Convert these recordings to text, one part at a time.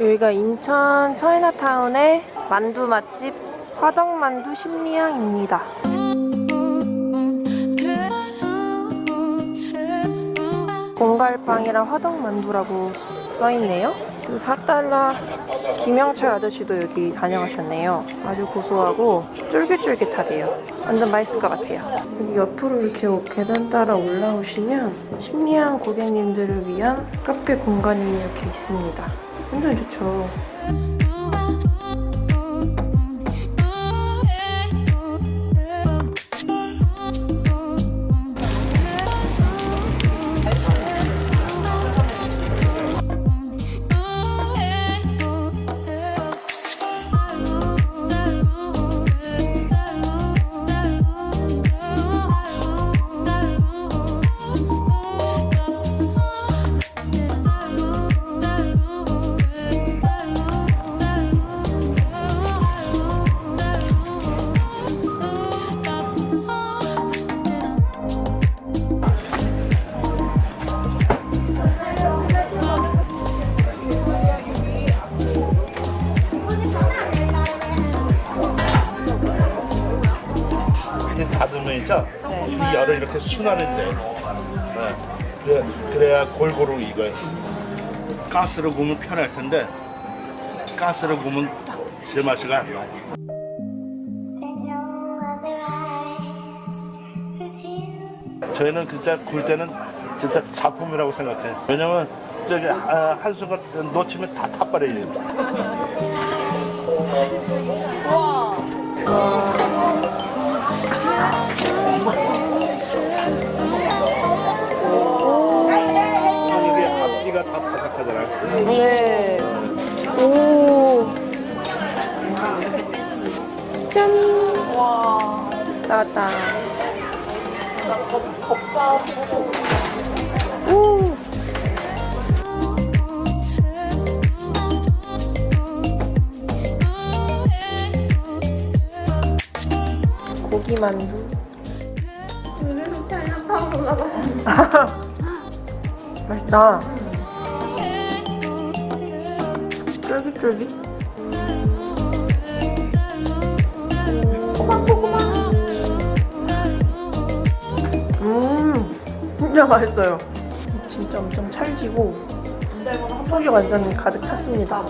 여기가 인천 차이나타운의 만두 맛집 화덕만두 심리향입니다. 공갈빵이랑 화덕만두라고 써있네요. 그 4달러 김영철 아저씨도 여기 다녀가셨네요. 아주 고소하고 쫄깃쫄깃하대요. 완전 맛있을 것 같아요. 여기 옆으로 이렇게 계단 따라 올라오시면 심리한 고객님들을 위한 카페 공간이 이렇게 있습니다. 완전 좋죠. 이렇게 닫으면 있죠? 이 열을 이렇게 순환인데 네. 그래, 그래야 골고루 이거 가스로 구우면 편할 텐데 가스로 구우면 제 맛이가 안 나. that no other eyes reveal. 저희는 진짜 굴 때는 진짜 작품이라고 생각해요. 왜냐면 저기 아, 한순간 놓치면 다 타버려요. 하잖아요. 네. 오. 짠. 와. 나왔다. 오. 고기 만두. 맛있다. 쫄깃쫄깃. 음, 진짜 맛있어요. 진짜 엄청 찰지고 속이 완전 가득 찼습니다.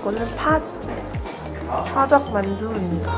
이거는 팥, 화덕 만두입니다.